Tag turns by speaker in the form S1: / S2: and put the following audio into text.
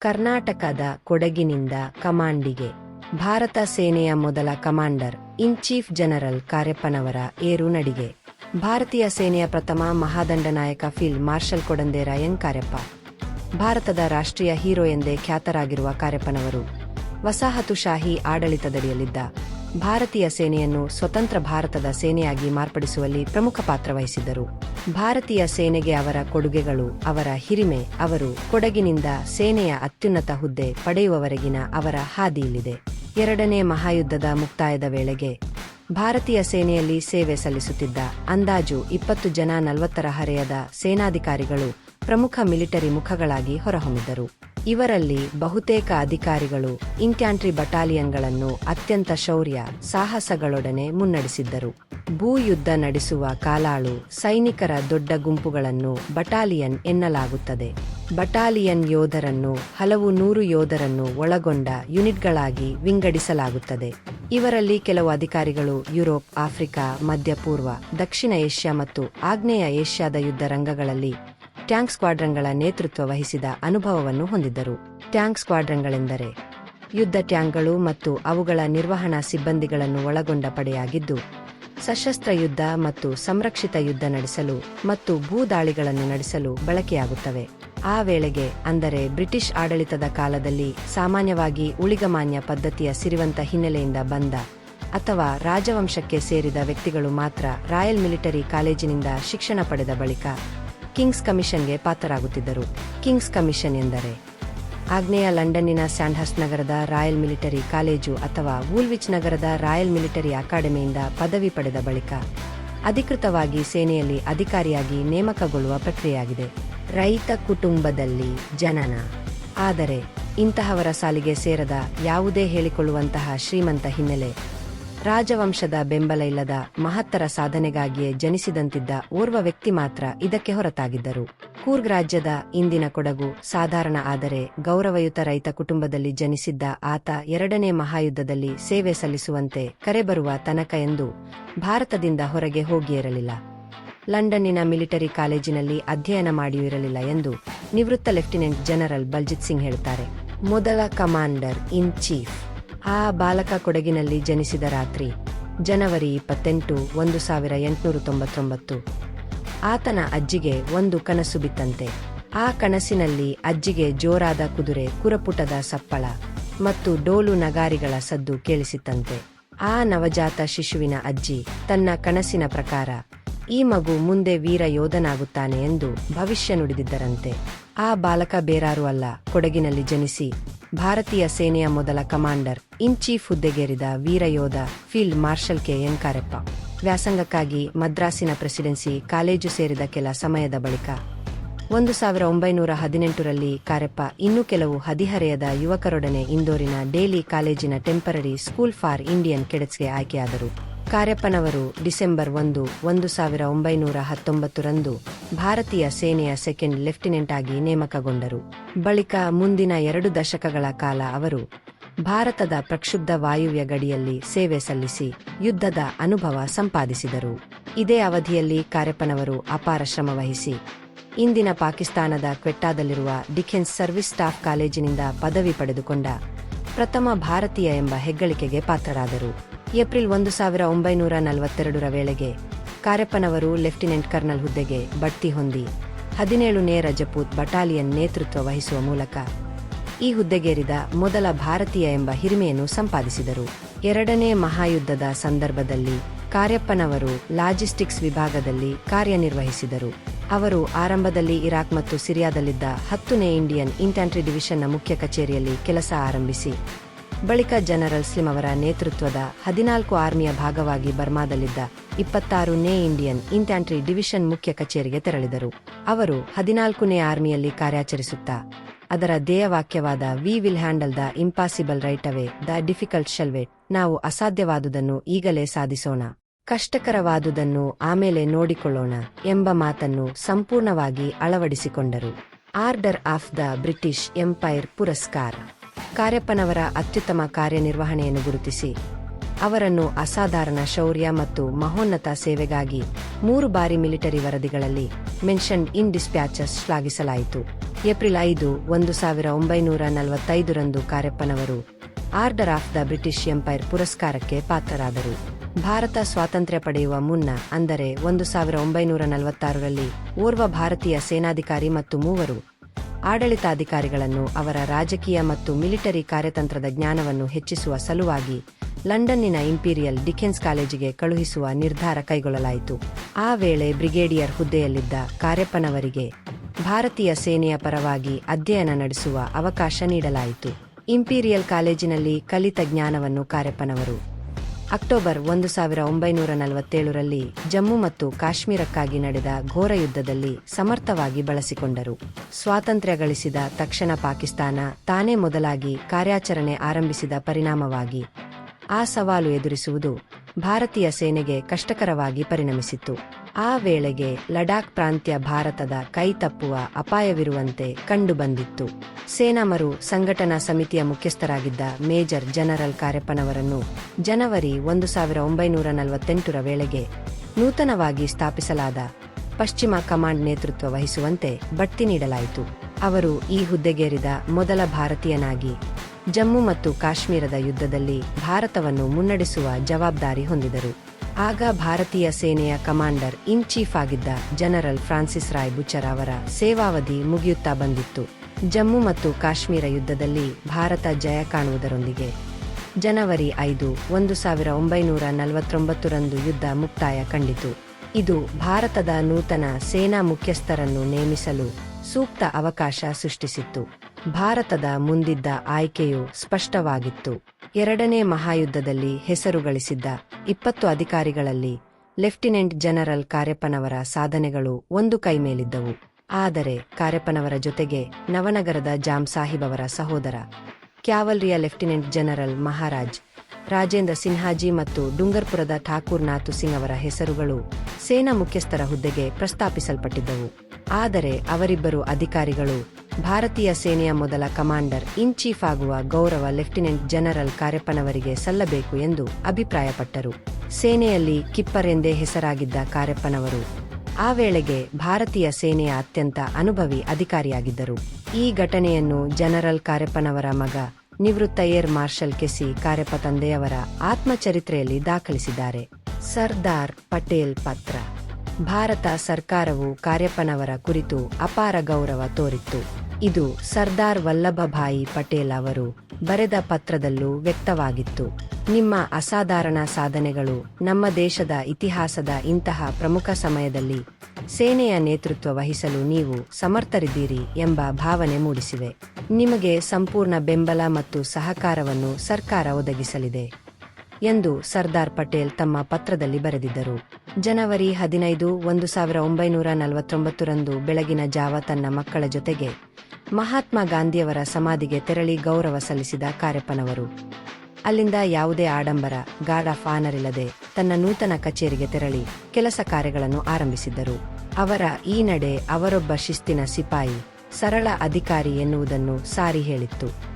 S1: ಕರ್ನಾಟಕದ ಕೊಡಗಿನಿಂದ ಕಮಾಂಡಿಗೆ ಭಾರತ ಸೇನೆಯ ಮೊದಲ ಕಮಾಂಡರ್ ಇನ್ ಚೀಫ್ ಜನರಲ್ ಕಾರ್ಯಪ್ಪನವರ ಏರು ನಡಿಗೆ. ಭಾರತೀಯ ಸೇನೆಯ ಪ್ರಥಮ ಮಹಾದಂಡನಾಯಕ field marshal Kodandera Cariappa. ಭಾರತದ ರಾಷ್ಟ್ರೀಯ ಹೀರೋ ಎಂದೇ ಖ್ಯಾತರಾಗಿರುವ ಕಾರ್ಯಪ್ಪನವರು ವಸಾಹತುಶಾಹಿ ಆಡಳಿತದಡಿಯಲ್ಲಿದ್ದ ಭಾರತೀಯ ಸೇನೆಯನ್ನು ಸ್ವತಂತ್ರ ಭಾರತದ ಸೇನೆಯಾಗಿ ಮಾರ್ಪಡಿಸುವಲ್ಲಿ ಪ್ರಮುಖ ಪಾತ್ರ ವಹಿಸಿದ್ದರು. ಭಾರತೀಯ ಸೇನೆಗೆ ಅವರ ಕೊಡುಗೆಗಳು, ಅವರ ಹಿರಿಮೆ, ಅವರು ಕೊಡಗಿನಿಂದ ಸೇನೆಯ ಅತ್ಯುನ್ನತ ಹುದ್ದೆ ಪಡೆಯುವವರೆಗಿನ ಅವರ ಹಾದಿಯಲ್ಲಿದೆ ಎರಡನೇ ಮಹಾಯುದ್ಧದ ಮುಕ್ತಾಯದ ವೇಳೆಗೆ ಭಾರತೀಯ ಸೇನೆಯಲ್ಲಿ ಸೇವೆ ಸಲ್ಲಿಸುತ್ತಿದ್ದ ಅಂದಾಜು ಇಪ್ಪತ್ತು ಜನ ನಲವತ್ತರ ಹರೆಯದ ಸೇನಾಧಿಕಾರಿಗಳು ಪ್ರಮುಖ ಮಿಲಿಟರಿ ಮುಖಗಳಾಗಿ ಹೊರಹೊಮ್ಮಿದರು. ಇವರಲ್ಲಿ ಬಹುತೇಕ ಅಧಿಕಾರಿಗಳು ಇನ್ಕ್ಯಾಂಟ್ರಿ ಬಟಾಲಿಯನ್ಗಳನ್ನು ಅತ್ಯಂತ ಶೌರ್ಯ, ಸಾಹಸಗಳೊಡನೆ ಮುನ್ನಡೆಸಿದ್ದರು. ಭೂಯುದ್ಧ ನಡೆಸುವ ಕಾಲಾಳು ಸೈನಿಕರ ದೊಡ್ಡ ಗುಂಪುಗಳನ್ನು ಬಟಾಲಿಯನ್ ಎನ್ನಲಾಗುತ್ತದೆ. ಬಟಾಲಿಯನ್ ಯೋಧರನ್ನು, ಹಲವು ನೂರು ಯೋಧರನ್ನು ಒಳಗೊಂಡ ಯೂನಿಟ್ಗಳಾಗಿ ವಿಂಗಡಿಸಲಾಗುತ್ತದೆ. ಇವರಲ್ಲಿ ಕೆಲವು ಅಧಿಕಾರಿಗಳು ಯುರೋಪ್, ಆಫ್ರಿಕಾ ಮಧ್ಯಪೂರ್ವ ದಕ್ಷಿಣ ಏಷ್ಯಾ ಮತ್ತು ಆಗ್ನೇಯ ಏಷ್ಯಾದ ಯುದ್ಧ ರಂಗಗಳಲ್ಲಿ ಟ್ಯಾಂಕ್ ಸ್ಕ್ವಾಡ್ರನ್ಗಳ ನೇತೃತ್ವ ವಹಿಸಿದ ಅನುಭವವನ್ನು ಹೊಂದಿದ್ದರು. ಟ್ಯಾಂಕ್ ಸ್ಕ್ವಾಡ್ರನ್ಗಳೆಂದರೆ ಯುದ್ಧ ಟ್ಯಾಂಕ್ಗಳು ಮತ್ತು ಅವುಗಳ ನಿರ್ವಹಣಾ ಸಿಬ್ಬಂದಿಗಳನ್ನು ಒಳಗೊಂಡ ಪಡೆಯಾಗಿದ್ದು, ಸಶಸ್ತ್ರ ಯುದ್ಧ ಮತ್ತು ಸಂರಕ್ಷಿತ ಯುದ್ಧ ನಡೆಸಲು ಮತ್ತು ಭೂದಾಳಿಗಳನ್ನು ನಡೆಸಲು ಬಳಕೆಯಾಗುತ್ತವೆ. ಆ ವೇಳೆಗೆ, ಅಂದರೆ ಬ್ರಿಟಿಷ್ ಆಡಳಿತದ ಕಾಲದಲ್ಲಿ, ಸಾಮಾನ್ಯವಾಗಿ ಉಳಿಗಮಾನ್ಯ ಪದ್ಧತಿಯ ಸಿರಿವಂತ ಹಿನ್ನೆಲೆಯಿಂದ ಬಂದ ಅಥವಾ ರಾಜವಂಶಕ್ಕೆ ಸೇರಿದ ವ್ಯಕ್ತಿಗಳು ಮಾತ್ರ ರಾಯಲ್ ಮಿಲಿಟರಿ ಕಾಲೇಜಿನಿಂದ ಶಿಕ್ಷಣ ಪಡೆದ ಬಳಿಕ ಕಿಂಗ್ಸ್ ಕಮಿಷನ್ಗೆ ಪಾತ್ರರಾಗುತ್ತಿದ್ದರು. ಕಿಂಗ್ಸ್ ಕಮಿಷನ್ ಎಂದರೆ ಆಗ್ನೇಯ ಲಂಡನ್ನಿನ ಸ್ಯಾಂಡ್ಹಸ್ ನಗರದ ರಾಯಲ್ ಮಿಲಿಟರಿ ಕಾಲೇಜು ಅಥವಾ ವೂಲ್ವಿಚ್ ನಗರದ ರಾಯಲ್ ಮಿಲಿಟರಿ ಅಕಾಡೆಮಿಯಿಂದ ಪದವಿ ಪಡೆದ ಬಳಿಕ ಅಧಿಕೃತವಾಗಿ ಸೇನೆಯಲ್ಲಿ ಅಧಿಕಾರಿಯಾಗಿ ನೇಮಕಗೊಳ್ಳುವ ಪ್ರಕ್ರಿಯೆಯಾಗಿದೆ. ರೈತ ಕುಟುಂಬದಲ್ಲಿ ಜನನ. ಆದರೆ ಇಂತಹವರ ಸಾಲಿಗೆ ಸೇರದ ಯಾವುದೇ ಹೇಳಿಕೊಳ್ಳುವಂತಹ ಶ್ರೀಮಂತ ಹಿನ್ನೆಲೆ ರಾಜವಂಶದ ಬೆಂಬಲ ಇಲ್ಲದ ಮಹತ್ತರ ಸಾಧನೆಗಾಗಿಯೇ ಜನಿಸಿದಂತಿದ್ದ ಓರ್ವ ವ್ಯಕ್ತಿ ಮಾತ್ರ ಇದಕ್ಕೆ ಹೊರತಾಗಿದ್ದರು. ಕೂರ್ಗ್ ರಾಜ್ಯದ ಇಂದಿನ ಕೊಡಗು ಸಾಧಾರಣ ಆದರೆ ಗೌರವಯುತ ರೈತ ಕುಟುಂಬದಲ್ಲಿ ಜನಿಸಿದ್ದ ಆತ ಎರಡನೇ ಮಹಾಯುದ್ಧದಲ್ಲಿ ಸೇವೆ ಸಲ್ಲಿಸುವಂತೆ ಕರೆಬರುವ ತನಕ ಎಂದು ಭಾರತದಿಂದ ಹೊರಗೆ ಹೋಗಿಯಿರಲಿಲ್ಲ ಲಂಡನ್ನಿನ ಮಿಲಿಟರಿ ಕಾಲೇಜಿನಲ್ಲಿ ಅಧ್ಯಯನ ಮಾಡಿಯೂ ಇರಲಿಲ್ಲ ಎಂದು ನಿವೃತ್ತ ಲೆಫ್ಟಿನೆಂಟ್ ಜನರಲ್ ಬಲ್ಜಿತ್ ಸಿಂಗ್ ಹೇಳುತ್ತಾರೆ ಮೊದಲ ಕಮಾಂಡರ್ ಇನ್ ಚೀಫ್ ಆ ಬಾಲಕ ಕೊಡಗಿನಲ್ಲಿ ಜನಿಸಿದ ರಾತ್ರಿ, ಜನವರಿ ಇಪ್ಪತ್ತೆಂಟು, ಒಂದು ಸಾವಿರ ಎಂಟುನೂರ ತೊಂಬತ್ತೊಂಬತ್ತು. ಆತನ ಅಜ್ಜಿಗೆ ಒಂದು ಕನಸು ಬಿತ್ತಂತೆ. ಆ ಕನಸಿನಲ್ಲಿ ಅಜ್ಜಿಗೆ ಜೋರಾದ ಕುದುರೆ, ಕುರಪುಟದ ಸಪ್ಪಳ ಮತ್ತು ಡೋಲು ನಗಾರಿಗಳ ಸದ್ದು ಕೇಳಿಸಿತಂತೆ ಆ ನವಜಾತ ಶಿಶುವಿನ ಅಜ್ಜಿ ತನ್ನ ಕನಸಿನ ಪ್ರಕಾರ, ಈ ಮಗು ಮುಂದೆ ವೀರ ಯೋಧನಾಗುತ್ತಾನೆ ಎಂದು ಭವಿಷ್ಯ ನುಡಿದಿದ್ದರಂತೆ. ಆ ಬಾಲಕ ಬೇರಾರು ಅಲ್ಲ, ಕೊಡಗಿನಲ್ಲಿ ಜನಿಸಿ ಭಾರತೀಯ ಸೇನೆಯ ಮೊದಲ ಕಮಾಂಡರ್, ಇನ್ ಚೀಫ್ ಹುದ್ದೆಗೇರಿದ ವೀರಯೋಧ field marshal K. N. Cariappa ವ್ಯಾಸಂಗಕ್ಕಾಗಿ ಮದ್ರಾಸಿನ ಪ್ರೆಸಿಡೆನ್ಸಿ ಕಾಲೇಜು ಸೇರಿದ ಕೆಲ ಸಮಯದ ಬಳಿಕ ಒಂದು ಸಾವಿರ ಒಂಬೈನೂರ ಹದಿನೆಂಟರಲ್ಲಿ ಕಾರ್ಯಪ್ಪ ಇನ್ನೂ ಕೆಲವು ಹದಿಹರೆಯದ ಯುವಕರೊಡನೆ ಇಂದೋರಿನ ಡೇಲಿ ಕಾಲೇಜಿನ ಟೆಂಪರರಿ ಸ್ಕೂಲ್ ಫಾರ್ ಇಂಡಿಯನ್ ಕೆಡೆಟ್ಸ್ಗೆ ಆಯ್ಕೆಯಾದರು. ಕಾರ್ಯಪ್ಪನವರು ಡಿಸೆಂಬರ್ ಒಂದು ಒಂದು ಸಾವಿರ ಒಂಬೈನೂರ ಹತ್ತೊಂಬತ್ತರಂದು ಭಾರತೀಯ ಸೇನೆಯ ಸೆಕೆಂಡ್ ಲೆಫ್ಟಿನೆಂಟ್ ಆಗಿ ನೇಮಕಗೊಂಡರು. ಬಳಿಕ ಮುಂದಿನ ಎರಡು ದಶಕಗಳ ಕಾಲ ಅವರು ಭಾರತದ ಪ್ರಕ್ಷುಬ್ಧ ವಾಯುವ್ಯ ಗಡಿಯಲ್ಲಿ ಸೇವೆ ಸಲ್ಲಿಸಿ ಯುದ್ಧದ ಅನುಭವ ಸಂಪಾದಿಸಿದರು. ಇದೇ ಅವಧಿಯಲ್ಲಿ ಕಾರ್ಯಪ್ಪನವರು ಅಪಾರ ಶ್ರಮ ವಹಿಸಿ ಇಂದಿನ ಪಾಕಿಸ್ತಾನದ ಕ್ವೆಟ್ಟಾದಲ್ಲಿರುವ ಡಿಫೆನ್ಸ್ ಸರ್ವಿಸ್ ಸ್ಟಾಫ್ ಕಾಲೇಜಿನಿಂದ ಪದವಿ ಪಡೆದುಕೊಂಡ ಪ್ರಥಮ ಭಾರತೀಯ ಎಂಬ ಹೆಗ್ಗಳಿಕೆಗೆ ಪಾತ್ರರಾದರು. ಏಪ್ರಿಲ್ ಒಂದು ಸಾವಿರ ಒಂಬೈನೂರ ನಲವತ್ತೆರಡರ ವೇಳೆಗೆ ಕಾರ್ಯಪ್ಪನವರು ಲೆಫ್ಟಿನೆಂಟ್ ಕರ್ನಲ್ ಹುದ್ದೆಗೆ ಬಡ್ತಿ ಹೊಂದಿ ಹದಿನೇಳು ನೇ ರಜಪೂತ್ ಬಟಾಲಿಯನ್ ನೇತೃತ್ವ ವಹಿಸುವ ಮೂಲಕ ಈ ಹುದ್ದೆಗೇರಿದ ಮೊದಲ ಭಾರತೀಯ ಎಂಬ ಹಿರಿಮೆಯನ್ನು ಸಂಪಾದಿಸಿದರು. ಎರಡನೇ ಮಹಾಯುದ್ಧದ ಸಂದರ್ಭದಲ್ಲಿ ಕಾರ್ಯಪ್ಪನವರು ಲಾಜಿಸ್ಟಿಕ್ಸ್ ವಿಭಾಗದಲ್ಲಿ ಕಾರ್ಯನಿರ್ವಹಿಸಿದರು. ಅವರು ಆರಂಭದಲ್ಲಿ ಇರಾಕ್ ಮತ್ತು ಸಿರಿಯಾದಲ್ಲಿದ್ದ ಹತ್ತನೇ ಇಂಡಿಯನ್ ಇಂಟ್ಯಾಂಟ್ರಿ ಡಿವಿಷನ್ನ ಮುಖ್ಯ ಕಚೇರಿಯಲ್ಲಿ ಕೆಲಸ ಆರಂಭಿಸಿ ಬಳಿಕ ಜನರಲ್ ಸ್ಲಿಮ್ ಅವರ ನೇತೃತ್ವದ ಹದಿನಾಲ್ಕು ಆರ್ಮಿಯ ಭಾಗವಾಗಿ ಬರ್ಮಾದಲ್ಲಿದ್ದ ಇಪ್ಪತ್ತಾರು ನೇ ಇಂಡಿಯನ್ ಇನ್ಫ್ಯಾಂಟ್ರಿ ಡಿವಿಷನ್ ಮುಖ್ಯ ಕಚೇರಿಗೆ ತೆರಳಿದರು. ಅವರು ಹದಿನಾಲ್ಕನೇ ಆರ್ಮಿಯಲ್ಲಿ ಕಾರ್ಯಾಚರಿಸುತ್ತಾ, ಅದರ ಧ್ಯೇಯವಾಕ್ಯವಾದ we will handle the impossible right away, the difficult shall wait ನಾವು ಅಸಾಧ್ಯವಾದುದನ್ನು ಈಗಲೇ ಸಾಧಿಸೋಣ, ಕಷ್ಟಕರವಾದುದನ್ನು ಆಮೇಲೆ ನೋಡಿಕೊಳ್ಳೋಣ ಎಂಬ ಮಾತನ್ನು ಸಂಪೂರ್ಣವಾಗಿ ಅಳವಡಿಸಿಕೊಂಡರು. Order of the British empire ಪುರಸ್ಕಾರ. ಕಾರ್ಯಪ್ಪನವರ ಅತ್ಯುತ್ತಮ ಕಾರ್ಯನಿರ್ವಹಣೆಯನ್ನು ಗುರುತಿಸಿ, ಅವರನ್ನು ಅಸಾಧಾರಣ ಶೌರ್ಯ ಮತ್ತು ಮಹೋನ್ನತ ಸೇವೆಗಾಗಿ ಮೂರು ಬಾರಿ ಮಿಲಿಟರಿ ವರದಿಗಳಲ್ಲಿ ಮೆನ್ಷನ್ ಇನ್ ಡಿಸ್ಪ್ಯಾಚಸ್ ಶ್ಲಾಘಿಸಲಾಯಿತು. ಏಪ್ರಿಲ್ ಐದು, ಒಂದು ಸಾವಿರ ಒಂಬೈನೂರ ನಲವತ್ತೈದರಂದು ಕಾರ್ಯಪ್ಪನವರು order of the British empire ಪುರಸ್ಕಾರಕ್ಕೆ ಪಾತ್ರರಾದರು. ಭಾರತ ಸ್ವಾತಂತ್ರ್ಯ ಪಡೆಯುವ ಮುನ್ನ, ಅಂದರೆ ಒಂದು ಸಾವಿರ ಒಂಬೈನೂರ ನಲವತ್ತಾರರಲ್ಲಿ ಓರ್ವ ಭಾರತೀಯ ಸೇನಾಧಿಕಾರಿ ಮತ್ತು ಮೂವರು ಆಡಳಿತಾಧಿಕಾರಿಗಳನ್ನು ಅವರ ರಾಜಕೀಯ ಮತ್ತು ಮಿಲಿಟರಿ ಕಾರ್ಯತಂತ್ರದ ಜ್ಞಾನವನ್ನು ಹೆಚ್ಚಿಸುವ ಸಲುವಾಗಿ ಲಂಡನ್ನಿನ ಇಂಪೀರಿಯಲ್ ಡಿಕೆನ್ಸ್ ಕಾಲೇಜಿಗೆ ಕಳುಹಿಸುವ ನಿರ್ಧಾರ ಕೈಗೊಳ್ಳಲಾಯಿತು. ಆ ವೇಳೆ ಬ್ರಿಗೇಡಿಯರ್ ಹುದ್ದೆಯಲ್ಲಿದ್ದ ಕಾರ್ಯಪ್ಪನವರಿಗೆ ಭಾರತೀಯ ಸೇನೆಯ ಪರವಾಗಿ ಅಧ್ಯಯನ ನಡೆಸುವ ಅವಕಾಶ ನೀಡಲಾಯಿತು. ಇಂಪೀರಿಯಲ್ ಕಾಲೇಜಿನಲ್ಲಿ ಕಲಿತ ಜ್ಞಾನವನ್ನು ಕಾರ್ಯಪ್ಪನವರು ಅಕ್ಟೋಬರ್ ಒಂದು ಸಾವಿರ ಒಂಬೈನೂರ ನಲವತ್ತೇಳರಲ್ಲಿ ಜಮ್ಮು ಮತ್ತು ಕಾಶ್ಮೀರಕ್ಕಾಗಿ ನಡೆದ ಘೋರ ಯುದ್ಧದಲ್ಲಿ ಸಮರ್ಥವಾಗಿ ಬಳಸಿಕೊಂಡರು. ಸ್ವಾತಂತ್ರ್ಯ ಗಳಿಸಿದ ತಕ್ಷಣ ಪಾಕಿಸ್ತಾನ ತಾನೇ ಮೊದಲಾಗಿ ಕಾರ್ಯಾಚರಣೆ ಆರಂಭಿಸಿದ ಪರಿಣಾಮವಾಗಿ ಆ ಸವಾಲು ಎದುರಿಸುವುದು ಭಾರತೀಯ ಸೇನೆಗೆ ಕಷ್ಟಕರವಾಗಿ ಪರಿಣಮಿಸಿತ್ತು. ಆ ವೇಳೆಗೆ ಲಡಾಖ್ ಪ್ರಾಂತ್ಯ ಭಾರತದ ಕೈ ತಪ್ಪುವ ಅಪಾಯವಿರುವಂತೆ ಕಂಡುಬಂದಿತ್ತು. ಸೇನಾಮರು ಸಂಘಟನಾ ಸಮಿತಿಯ ಮುಖ್ಯಸ್ಥರಾಗಿದ್ದ ಮೇಜರ್ ಜನರಲ್ ಕಾರ್ಯಪ್ಪನವರನ್ನು ಜನವರಿ ಒಂದು ಸಾವಿರ ಒಂಬೈನೂರ ನಲವತ್ತೆಂಟರ ವೇಳೆಗೆ ನೂತನವಾಗಿ ಸ್ಥಾಪಿಸಲಾದ ಪಶ್ಚಿಮ ಕಮಾಂಡ್ ನೇತೃತ್ವ ವಹಿಸುವಂತೆ ಬಡ್ತಿ ನೀಡಲಾಯಿತು. ಅವರು ಈ ಹುದ್ದೆಗೇರಿದ ಮೊದಲ ಭಾರತೀಯನಾಗಿ ಜಮ್ಮು ಮತ್ತು ಕಾಶ್ಮೀರದ ಯುದ್ಧದಲ್ಲಿ ಭಾರತವನ್ನು ಮುನ್ನಡೆಸುವ ಜವಾಬ್ದಾರಿ ಹೊಂದಿದರು. ಆಗ ಭಾರತೀಯ ಸೇನೆಯ ಕಮಾಂಡರ್ ಇನ್ ಚೀಫ್ ಆಗಿದ್ದ ಜನರಲ್ ಫ್ರಾನ್ಸಿಸ್ ರಾಯ್ ಬುಚರ್ ಅವರ ಸೇವಾವಧಿ ಮುಗಿಯುತ್ತಾ ಬಂದಿತ್ತು. ಜಮ್ಮು ಮತ್ತು ಕಾಶ್ಮೀರ ಯುದ್ಧದಲ್ಲಿ ಭಾರತ ಜಯ ಕಾಣುವುದರೊಂದಿಗೆ ಜನವರಿ ಐದು, ಒಂದು ಸಾವಿರ ಒಂಬೈನೂರ ನಲವತ್ತೊಂಬತ್ತರಂದು ಯುದ್ಧ ಮುಕ್ತಾಯ ಕಂಡಿತು. ಇದು ಭಾರತದ ನೂತನ ಸೇನಾ ಮುಖ್ಯಸ್ಥರನ್ನು ನೇಮಿಸಲು ಸೂಕ್ತ ಅವಕಾಶ ಸೃಷ್ಟಿಸಿತ್ತು. ಭಾರತದ ಮುಂದಿದ್ದ ಆಯ್ಕೆಯು ಸ್ಪಷ್ಟವಾಗಿತ್ತು. ಎರಡನೇ ಮಹಾಯುದ್ಧದಲ್ಲಿ ಹೆಸರು ಗಳಿಸಿದ್ದ ಇಪ್ಪತ್ತು ಅಧಿಕಾರಿಗಳಲ್ಲಿ ಲೆಫ್ಟಿನೆಂಟ್ ಜನರಲ್ ಕಾರ್ಯಪ್ಪನವರ ಸಾಧನೆಗಳು ಒಂದು ಕೈಮೇಲಿದ್ದವು ಆದರೆ ಕಾರ್ಯಪ್ಪನವರ ಜೊತೆಗೆ ನವನಗರದ ಜಾಮ್ ಸಾಹಿಬ್ ಅವರ ಸಹೋದರ, ಕ್ಯಾವಲ್ರಿಯ ಲೆಫ್ಟಿನೆಂಟ್ ಜನರಲ್ ಮಹಾರಾಜ್, ರಾಜೇಂದ್ರ ಸಿನ್ಹಾಜಿ ಮತ್ತು ಡುಂಗರ್ಪುರದ ಠಾಕೂರ್ ನಾಥು ಸಿಂಗ್ ಅವರ ಹೆಸರುಗಳು ಸೇನಾ ಮುಖ್ಯಸ್ಥರ ಹುದ್ದೆಗೆ ಪ್ರಸ್ತಾಪಿಸಲ್ಪಟ್ಟಿದ್ದವು. ಆದರೆ ಅವರಿಬ್ಬರು ಅಧಿಕಾರಿಗಳು ಭಾರತೀಯ ಸೇನೆಯ ಮೊದಲ ಕಮಾಂಡರ್ ಇನ್ ಚೀಫ್ ಆಗುವ ಗೌರವ ಲೆಫ್ಟಿನೆಂಟ್ ಜನರಲ್ ಕಾರ್ಯಪ್ಪನವರಿಗೆ ಸಲ್ಲಬೇಕು ಎಂದು ಅಭಿಪ್ರಾಯಪಟ್ಟರು. ಸೇನೆಯಲ್ಲಿ ಕಿಪ್ಪರ್ ಎಂದೇ ಹೆಸರಾಗಿದ್ದ ಕಾರ್ಯಪ್ಪನವರು ಆ ವೇಳೆಗೆ ಭಾರತೀಯ ಸೇನೆಯ ಅತ್ಯಂತ ಅನುಭವಿ ಅಧಿಕಾರಿಯಾಗಿದ್ದರು. ಈ ಘಟನೆಯನ್ನು ಜನರಲ್ ಕಾರ್ಯಪ್ಪನವರ ಮಗ ನಿವೃತ್ತ ಏರ್ ಮಾರ್ಷಲ್ ಕೆಸಿ ಕಾರ್ಯಪ್ಪ ತಂದೆಯವರ ಆತ್ಮಚರಿತ್ರೆಯಲ್ಲಿ ದಾಖಲಿಸಿದ್ದಾರೆ. ಸರ್ದಾರ್ ಪಟೇಲ್ ಪತ್ರ. ಭಾರತ ಸರ್ಕಾರವು ಕಾರ್ಯಪ್ಪನವರ ಕುರಿತು ಅಪಾರ ಗೌರವ ತೋರಿತ್ತು. ಇದು ಸರ್ದಾರ್ ವಲ್ಲಭಭಾಯಿ ಪಟೇಲ್ ಅವರು ಬರೆದ ಪತ್ರದಲ್ಲೂ ವ್ಯಕ್ತವಾಗಿತ್ತು. ನಿಮ್ಮ ಅಸಾಧಾರಣ ಸಾಧನೆಗಳು ನಮ್ಮ ದೇಶದ ಇತಿಹಾಸದ ಇಂತಹ ಪ್ರಮುಖ ಸಮಯದಲ್ಲಿ ಸೇನೆಯ ನೇತೃತ್ವ ವಹಿಸಲು ನೀವು ಸಮರ್ಥರಿದ್ದೀರಿ ಎಂಬ ಭಾವನೆ ಮೂಡಿಸಿವೆ. ನಿಮಗೆ ಸಂಪೂರ್ಣ ಬೆಂಬಲ ಮತ್ತು ಸಹಕಾರವನ್ನು ಸರ್ಕಾರ ಒದಗಿಸಲಿದೆ ಎಂದು ಸರ್ದಾರ್ ಪಟೇಲ್ ತಮ್ಮ ಪತ್ರದಲ್ಲಿ ಬರೆದಿದ್ದರು. ಜನವರಿ ಹದಿನೈದು, ಒಂದು ಸಾವಿರ ಒಂಬೈನೂರ ನಲವತ್ತೊಂಬತ್ತರಂದು ಬೆಳಗಿನ ಜಾವ ತನ್ನ ಮಕ್ಕಳ ಜೊತೆಗೆ ಮಹಾತ್ಮ ಗಾಂಧಿಯವರ ಸಮಾಧಿಗೆ ತೆರಳಿ ಗೌರವ ಸಲ್ಲಿಸಿದ ಕಾರ್ಯಪ್ಪನವರು. ಅಲ್ಲಿಂದ ಯಾವುದೇ ಆಡಂಬರ ಗಾರ್ಡ್ ಆಫ್ ಇಲ್ಲದೆ ತನ್ನ ನೂತನ ಕಚೇರಿಗೆ ತೆರಳಿ ಕೆಲಸ ಕಾರ್ಯಗಳನ್ನು ಆರಂಭಿಸಿದ್ದರು. ಅವರ ಈ ನಡೆ ಅವರೊಬ್ಬ ಶಿಸ್ತಿನ ಸಿಪಾಯಿ, ಸರಳ ಅಧಿಕಾರಿ ಎನ್ನುವುದನ್ನು ಸಾರಿ ಹೇಳಿತ್ತು.